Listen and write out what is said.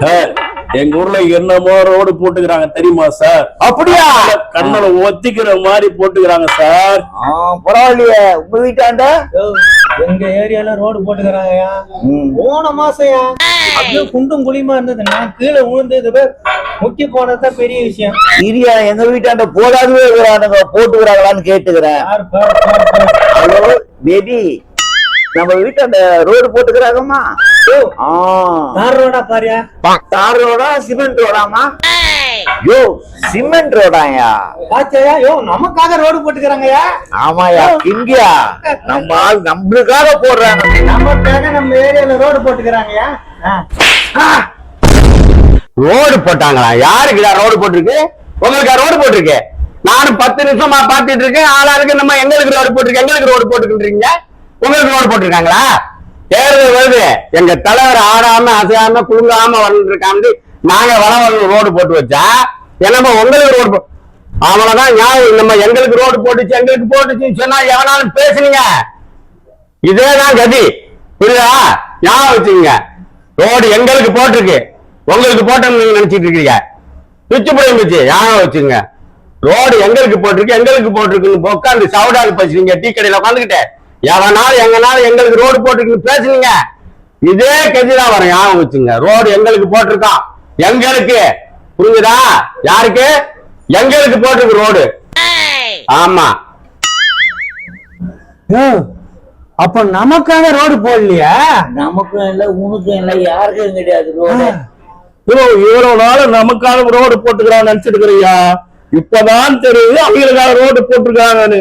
Sir எங்க ஊர்ல என்னமோ ரோடு போட்டுக்கிறாங்க தெரியுமா சார்? அப்படியா? கண்ணல ஒத்திக்கிற மாதிரி போட்டுக்கிறாங்க சார். ஆ, பரவாயில்லையே. உங்க வீட்டாண்ட எங்க ஏரியால ரோடு போட்டுக்கிறாங்கயா ம். போன மாசம்யா அப்படியே குண்டும் குழியுமா இருந்தது. நான் கீழே விழுந்தது பேர் முக்கி போனதுதான் பெரிய விஷயம். இரியா எங்க வீட்டாண்ட போடாதவே இருக்கிறானுங்க போட்டுக்கிறாங்களான்னு கேட்டுக்கிறேன். ஹலோ பேபி நம்ம வீட்டாண்ட ரோடு போட்டுக்கிறாங்கம்மா. தார் ரோடா பாரியா? தார் ரோடா சிமெண்ட் ரோடாமா? யோ சிமெண்ட் ரோடாயா? பாத்தியா யோ நமக்காக ரோடு போட்டுக்கிறாங்கயா ஆமாயா கிங்கியா நம்ம ஆள் நம்மளுக்காக போடுறாங்க. நமக்காக நம்ம ஏரியால ரோடு போட்டுக்கிறாங்கயா. ரோடு போட்டாங்களா? யாருக்குடா ரோடு போட்டிருக்கு? உங்களுக்கா ரோடு போட்டிருக்கு? நானும் பத்து நிமிஷமா பாத்துட்டு இருக்கேன். ஆளாளுக்கு நம்ம எங்களுக்கு ரோடு போட்டிருக்கு. எங்களுக்கு ரோடு போட்டுக்கின்றீங்க உங்களுக்கு ரோடு போட்டிருக்காங்களா? தேர்தல் வருது. எங்க தலைவர் ஆடாம அசையாம குழுங்காம வந்துருக்காண்டு நாங்க வள ரோடு போட்டு வச்சா. என்னமோ உங்களுக்கு ரோடு போ அவ்வளவுதான் ஞாபகம் நம்ம எங்களுக்கு ரோடு போட்டுச்சு எங்களுக்கு போட்டுச்சுன்னு சொன்னா எவனாலும் பேசுனீங்க. இதேதான் கதி. புரியுதா ஞாபகம் வச்சுங்க ரோடு எங்களுக்கு போட்டிருக்கு. உங்களுக்கு போட்டோம்னு நீங்க நினைச்சிட்டு இருக்கீங்க. பிச்சு போயிருந்துச்சு ஞாபகம் வச்சுங்க ரோடு எங்களுக்கு போட்டிருக்கு எங்களுக்கு போட்டிருக்குன்னு உட்காந்து சவுடாது பேசுறீங்க. டீ கடையில உட்காந்துக்கிட்டு. எவனாலும் எங்கனாலும் எங்களுக்கு ரோடு போட்டிருக்குன்னு பேசுனீங்க? இதே கதிதான் வரும் ஞாபகம் வச்சுங்க. ரோடு எங்களுக்கு போட்டிருக்கான் எங்களுக்கு. புரிஞ்சுதா? யாருக்கு? எங்களுக்கு போட்டிருக்கு ரோடு ஆமா. அப்ப நமக்காக ரோடு போடலையா? நமக்கும் இல்ல உனக்கும் இல்ல யாருக்கும் கிடையாது ரோடு இவ்வளவு நாள் நமக்காக ரோடு போட்டுக்கிறான்னு நினைச்சிட்டு இருக்கிறியா? இப்பதான் தெரியுது அவங்களுக்காக ரோடு போட்டிருக்காங்கன்னு